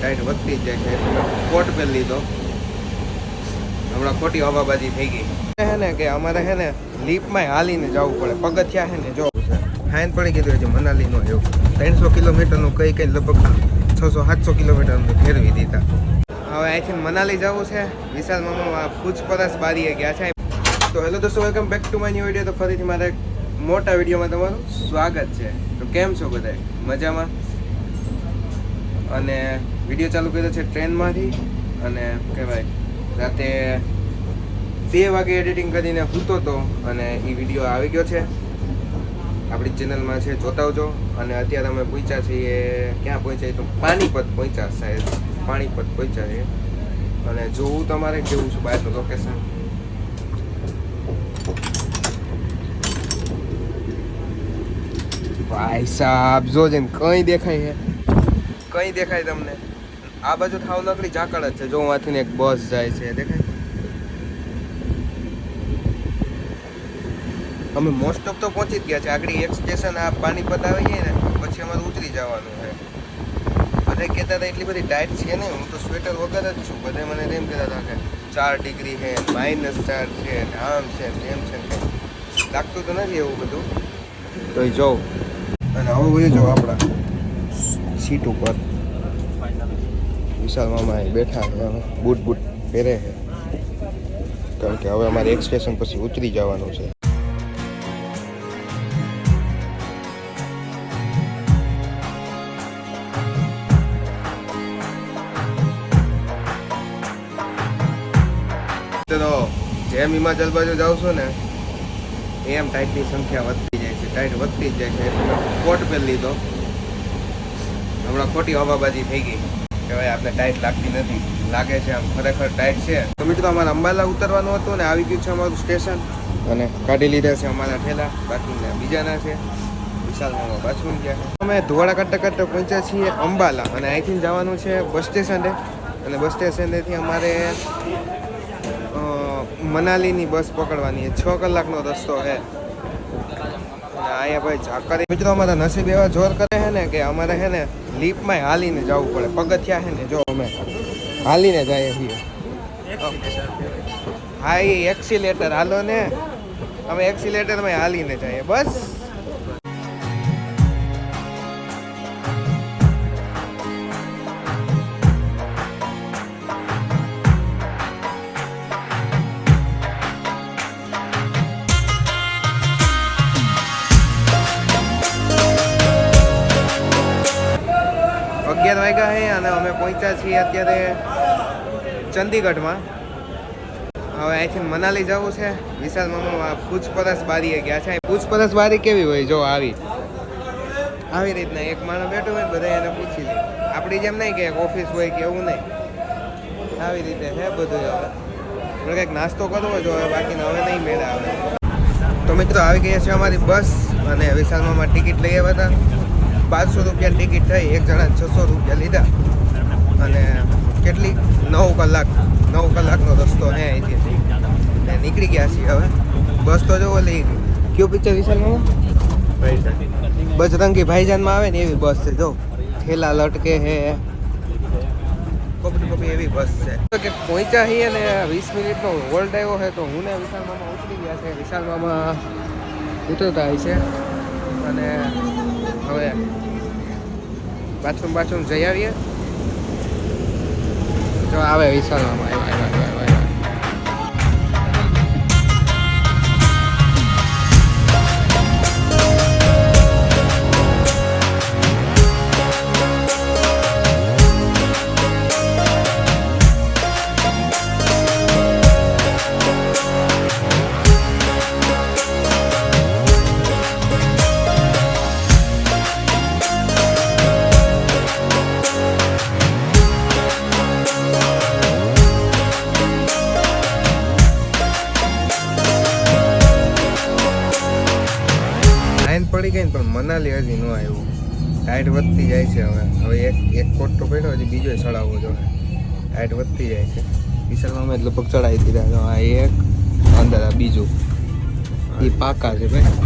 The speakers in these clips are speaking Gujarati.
ટાઈટ વધતી જાય છે. કોટ પહેરી લીધો. હમણાં ખોટી હવાબાજી થઈ ગઈ. હે ને કે અમારે હે ને લીપમાં હાલીને જવું પડે. પગથિયા હે ને જો ફાઇન પડી ગયું છે મનાલીનો એવું ત્રણસો કિલોમીટરનું કઈ કઈ લગભગ છસો સાતસો કિલોમીટરનું ફેરવી દીધા. હવે અહીંથી મનાલી જવું છે. વિશાલ મામા પૂછપરછ બારીએ ગયા છે. તો હેલો દોસ્તો welcome back to my new video તો ફરીથી મારા મોટા વિડીયોમાં તમારું સ્વાગત છે. તો કેમ છો બધા મજામાં? અને વીડિયો ચાલુ કર્યો છે ટ્રેનમાંથી અને કહેવાય, રાતે બે વાગે એડિટિંગ કરીને સૂતો હતો અને એ વીડિયો આવી ગયો છે. આપણી ચેનલમાં છે, જોતા આવજો અને અત્યારે અમે પહોંચ્યા છીએ, ક્યાં પહોંચ્યા તો પાણીપત પહોંચ્યા સાહેબ. પાણીપત પહોંચ્યા છીએ. અને જોવું તમારે કેવું છું બહારનું લોકેશન ભાઈ સાહેબ, જો જેમ કંઈ દેખાય છે કંઈ દેખાય તમને. આ બાજુ થાવ લકડી ઝાકળ જ છે. જો માંથી એક બસ જાય છે દેખાય? અમે મોસ્ટ ઓફ તો પહોંચી જ ગયા છે આગળ એક સ્ટેશન આ પાણીપત આવી જાય ને પછી અમારે ઉતરી જવાનું છે. બધા કહેતા હતા એટલી બધી ટાઈટ છે ને હું તો સ્વેટર વગર જ છું. બધા મને એમ કહેતા હતા કે ચાર ડિગ્રી છે માઇનસ ચાર છે આમ છે એમ છે. લાગતું તો નથી એવું બધું. તો એ જોઉં અને હવે બધું જો આપણા સીટ ઉપર. વિશાલ મામા બેઠા બૂટ બૂટ પહેરે છે. કારણ કે હવે અમારે એક સ્ટેશન પછી ઉતરી જવાનું છે. તો જેમ હિમાચલ બાજુ જાવ છો ને, એમ ટાઈટની સંખ્યા વધતી જાય છે. ટાઈટ વધતી જ જાય છે. કોટ પહેરી લીધો. હમણાં ખોટી હવાબાજી થઈ ગઈ. કે ભાઈ આપણે ટાઈટ લાગતી નથી. લાગે છે આમ ખરેખર ટાઈટ છે. તો મિત્રો, અમારે અંબાલા ઉતરવાનું હતું ને આવી ગયું છે અમારું સ્ટેશન અને કાઢી લીધા છે અમારા ઠેલા. બાકી બીજાના છે. વિશાલમાં પાછું ગયા અમે ધોળા કાઢતા કાઢતા પહોંચ્યા છીએ અંબાલા. અને અહીંથી જવાનું છે બસ સ્ટેશને અને બસ સ્ટેશનેથી અમારે મનાલીની બસ પકડવાની છ. કલાકનો રસ્તો છે. અહીંયા ભાઈ ઝાકર. મિત્રો, અમારા નસીબ એવા જોર કરે ને કે અમારે છે ને લીપમાં હાલીને જવું પડે. પગથિયા છે ને જો અમે હાલીને જઈએ છીએ. હા, એ એક્સિલેટર હાલો ને. અમે એક્સિલેટરમાં હાલીને જઈએ. બસ. અગિયાર વાગ્યા છે અને અમે પહોંચ્યા છીએ અત્યારે ચંદીગઢમાં. હવે અહીંથી મનાલી જવું છે. વિશાલ મામા પૂછપરછ બારીએ ગયા છે. પૂછપરછ બારી કેવી હોય? જો આવી. આવી રીતના એક માણસ બેઠો હોય બધા એને પૂછી લે. આપણી જેમ નહીં કે ઓફિસ હોય કે એવું નહીં. આવી રીતે છે બધું હવે. કંઈક નાસ્તો કરવો જો હવે બાકીને હવે નહીં મેળા આવે. તો મિત્રો, આવી ગયા છે અમારી બસ અને વિશાલ મામા ટિકિટ લઈ આવ્યા હતા. પાંચસો રૂપિયા ટિકિટ થઈ, એક જણા છસો રૂપિયા લીધા. અને કેટલી? નવ કલાક, નવ કલાકનો રસ્તો હે અહીંથી. નીકળી ગયા છીએ હવે. બસ તો જોવો લઈ કયું પિક્ચર વિશાલમાં બજરંગી ભાઈજાનમાં આવે ને એવી બસ છે, જો. ઠેલા લટકે હે. કોપડી કોપડી એવી બસ છે. તો કે પહોંચ્યા છીએ ને વીસ મિનિટનો હોલ્ડ આવ્યો છે, તો હું ને વિશાલ મામા ઉતરી ગયા છે વિશાલ મામા ઉતરતા હોય છે. અને હવે બાથરૂમ બાથરૂમ જઈ આવીએ. જો આવે વિશાલ પડી ગઈ ને પણ મનાલી હજી ન આવ્યું. ટાઈટ વધતી જાય છે હવે. હવે એક એક કોટ તો પડ્યો હજી બીજો ચડાવવો જોઈએ ટાઈટ વધતી જાય છે. વિશાલમાં અમે લગભગ ચડાવી દીધા. આ એક અંદર આ બીજું. એ પાકા છે ભાઈ.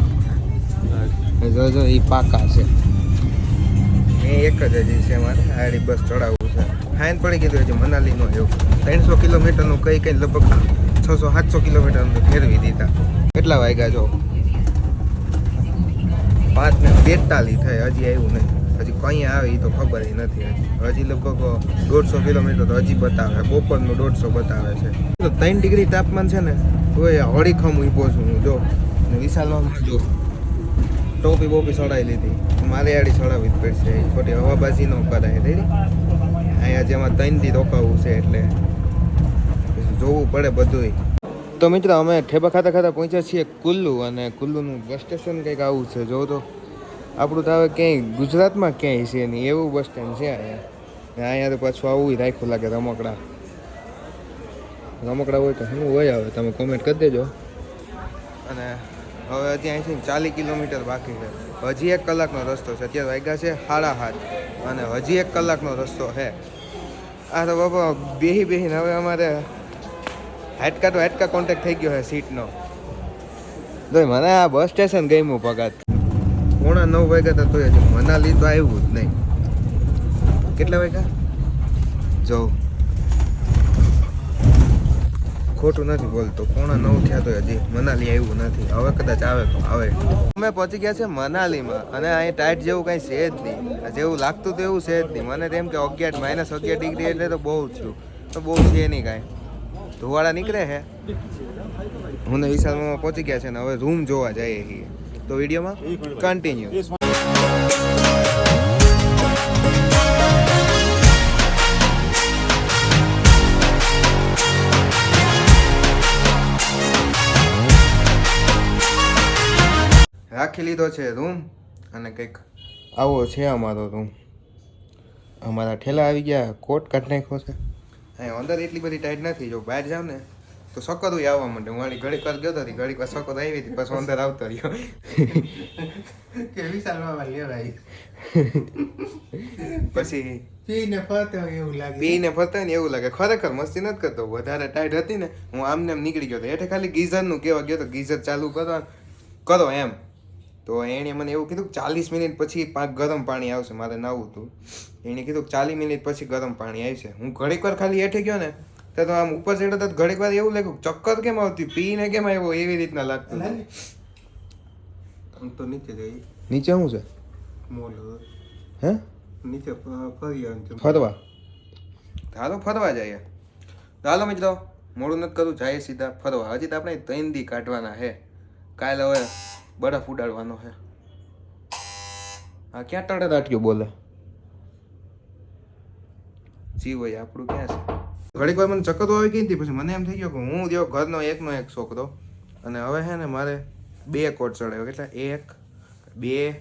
જો જો એ પાકા છે. એ એક જ હજી છે મારે. આડી બસ ચડાવવું છે. ફાઇન પડી કીધું હજી મનાલી નો એવું ત્રણસો કિલોમીટરનું કઈ કઈ લગભગ છસો સાતસો કિલોમીટરનું ફેરવી દીધા. કેટલા વાગ્યા જો? પાંચ ને બેતાલીસ થાય, હજી આવ્યું નહીં. હજી કઈ આવે એ તો ખબર નથી હજી. હજી લગભગ દોઢસો કિલોમીટર તો હજી બતાવે, બપોરનું દોઢસો બતાવે છે. તો ત્રણ ડિગ્રી તાપમાન છે ને, તોય હળીખમ ઊભો છું હું, જો. ને વિશાલમાં જો. ટોપી બોપી ચડાવી લીધી. મારે આડી ચડાવવી જ પડશે. ખોટી હવાબાજી ન કરાય રેડી અહીંયા જેમાં ત્રણથી રોકાવું છે એટલે. જોવું પડે બધુંય. તો મિત્રો, અમે ઠેબા ખાતા ખાતા પહોંચ્યા છીએ કુલ્લુ અને કુલ્લુનું બસ સ્ટેશન કંઈક આવું છે. જો તો, આપણું તો હવે ક્યાંય ગુજરાતમાં ક્યાંય છે નહીં, એવું બસ સ્ટેન્ડ છે અહીંયા. અહીંયા તો પાછું આવું રાખ્યું લાગે રમકડા. રમકડા હોય તો શું હોય હવે, તમે કોમેન્ટ કરી દેજો. અને હવે હજી અહીંથી ચાલીસ કિલોમીટર બાકી છે. હજી એક કલાકનો રસ્તો છે. અત્યારે વાગ્યા છે સાડા હાથ અને હજી એક કલાકનો રસ્તો છે. આ તો બાબા બેહી બેહીને હવે અમારે હાટકા તો હેટકા કોન્ટેક્ટ થઈ ગયો છે સીટનો. તો મને આ બસ સ્ટેશન ગમ્યું ભગત પોણા નવ વાગ્યા તો તોય હજી મનાલી તો આવ્યું જ નહીં. કેટલા વાગ્યા? જવું ખોટું નથી બોલતો. પોણા નવ થયા તો હજી મનાલી આવ્યું નથી. હવે કદાચ આવે તો આવે. અમે પહોંચી ગયા છે મનાલીમાં અને અહીં ટાઈટ જેવું કાંઈ છે જ નહીં. જેવું લાગતું તો એવું છે જ નહીં. મને તેમ કે અગિયાર માઇનસ અગિયાર ડિગ્રી એટલે તો બહુ થયું તો બહુ છે નહીં કાંઈ. ધુવાળા નીકળે છે હું વિશાલમાં પહોંચી ગયા છે ને હવે રૂમ જોવા જઈએ છીએ. તો વિડીયોમાં કન્ટિન્યુ રાખી લીધો છે રૂમ અને કંઈક આવો છે અમારો રૂમ અમારા ઠેલા આવી ગયા કોટ કાઢી નાખ્યો છે. અહીંયા અંદર એટલી બધી ટાઈટ નથી જો બહાર જાવ ને તો સકર આવવા માંડે હું વાળી ઘડીક વાર ગયો હતી ઘડીક વાર સકર આવી હતી પછી અંદર આવતો રહ્યો. કે વિશાલમાં લેવાય પછી પીને ફરતો એવું લાગે. પીને ફરતા ને એવું લાગે. ખરેખર મસ્તી નથી કરતો. વધારે ટાઈટ હતી ને હું આમને નીકળી ગયો હતો એટલે ખાલી ગીઝરનું કેવા ગયો તો ગીઝર ચાલુ કરો કરો એમ. તો એણે મને એવું કીધું કે ચાલીસ મિનિટ પછી ગરમ પાણી આવશે મારે નાવું હતું. એણે કીધું કે ચાલીસ મિનિટ પછી ગરમ પાણી આવશે. હું ઘડીક વાર ખાલી હેઠે ગયો ને તો આમ ઉપર ચડ્યો તો ઘડીક વાર એવું લાગ્યું ચક્કર કેમ આવતી પીને કેમ આવ્યો એવી રીતના લાગતું આમ તો નીચે જઈ. નીચે શું છે? મોલ હે? નીચે ફરી ફરવા? હાલો ફરવા જઈએ. ચાલો હાલો મિત્રો મોડું નથી કરું જાય સીધા ફરવા. હજી તો આપણે તૈંદી કાઢવાના હે. કાલે હવે બરફ ઉડાડવાનો છે. હા, ક્યાં ટળે અટક્યો બોલે? જી ભાઈ આપણું ક્યાં છે? ઘડીક વાર મને ચક્કર આવી ગઈ હતી પછી મને એમ થઈ ગયો કે હું જો ઘરનો એકનો એક છોકરો, અને હવે છે ને મારે બે કોટ ચડાવ્યો, કેટલા? એક, બે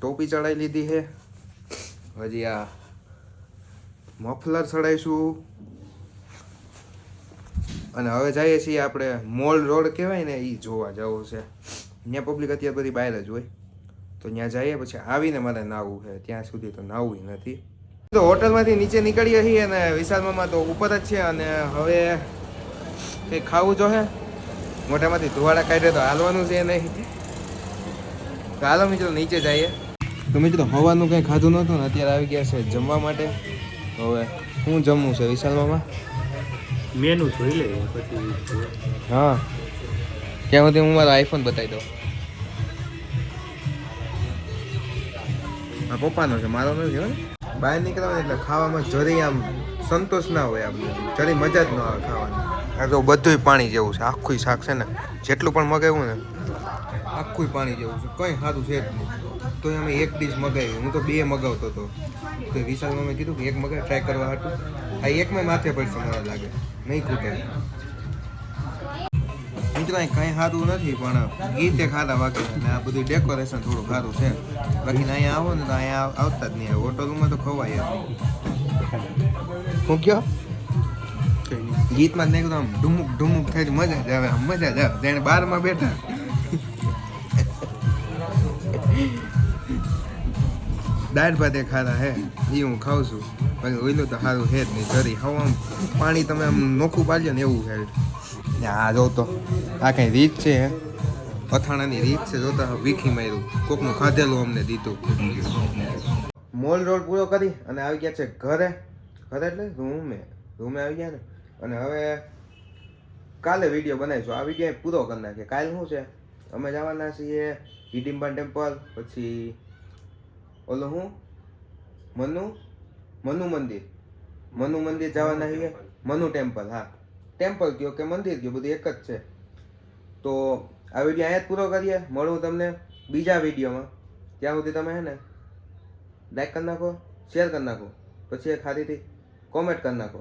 ટોપી ચડાવી લીધી છે. હજી આ મફલર ચડાવીશું. અને હવે જઈએ છીએ આપણે મોલ રોડ કહેવાય ને એ જોવા જવું છે. ત્યાં પબ્લિક અત્યારે બધી બહાર જ હોય. તો ત્યાં જઈએ પછી આવીને મારે નાવું છે. ત્યાં સુધી તો નાવું નથી. તો હોટલમાંથી નીચે નીકળીએ છીએ અને વિશાલમાં તો ઉપર જ છે અને હવે કંઈક ખાવું જોઈએ મોઢામાંથી ધુવાડા કાઢે તો હાલવાનું છે નહીં. તો હાલો મિત્રો નીચે જઈએ. તો મિત્રો હવાનું કંઈ ખાધું નહોતું ને અત્યારે આવી ગયા છે જમવા માટે. હવે શું જમવું છે વિશાલમાં મેનુ જોઈ લે પછી. હા. ત્યાં સુધી હું મારો આઈફોન બતાવી દઉં. આ પપ્પાનો છે મારો નથી હો બહાર નીકળવાનું એટલે ખાવામાં જરી આમ સંતોષ ના હોય આપણે જરી મજા જ ન આવે ખાવાની. આ તો બધુંય પાણી જેવું છે આખું શાક છે ને જેટલું પણ મગાવ્યું ને આખું પાણી જેવું છે કંઈ સારું છે જ નહીં. તો અમે એક ડીશ મગાવી હું તો બે મગાવતો હતો. તો વિશાલમાં મેં કીધું કે એક મગાવી ટ્રાય કરવા હતું આ એકમાં માથે પડશે મને લાગે. નહીં ખૂટે. અહીં કંઈ સારું નથી પણ ગીતે ખાધા વાગે અને આ બધું ડેકોરેશન થોડું સારું છે. બાકી અહીંયા આવો ને તો અહીંયા આવતા જ નહીં. હોટલ રૂમમાં તો ખવાય હું કયો? ગીતમાં જ નહીં આમ ઢુમુક ઢુમુક થાય મજા જ આવે મજા જ આવે. જાણે બારમાં બેઠા. દાળ ભાત ખાધા હે એ હું ખાઉં છું. બાકી ઓઈલું તો સારું છે જ નહીં. ધરી હવા આમ પાણી તમે આમ નોખું પાડ્યો ને એવું છે. આ જો તો આ કઈ રીત છે અથાણાની રીત છે જોતા વીખી માર્યું. કોકનું ખાધેલું અમને દીધું. મોલ રોડ પૂરો કરી અને આવી ગયા છે ઘરે. ઘરે એટલે રૂમે. રૂમે આવી ગયા ને અને હવે કાલે વીડિયો બનાવીશું. આ વીડિયો પૂરો કરી નાખીએ. કાલે શું છે? અમે જવાના છીએ હિડિમ્બા ટેમ્પલ પછી ઓલું હું? મનુ? મનુ મંદિર. મનુ મંદિર જવાના છીએ. મનુ ટેમ્પલ હા. ટેમ્પલ કયો કે મંદિર કયો? બધું એક જ છે. તો આ વીડિયો અહીંયા જ પૂરો કરીએ. મળું તમને બીજા વિડીયોમાં ત્યાં સુધી તમે હે ને લાઈક કરી નાખો શેર કરી નાખો. પછી એ ખાતીથી કોમેન્ટ કરી નાખો.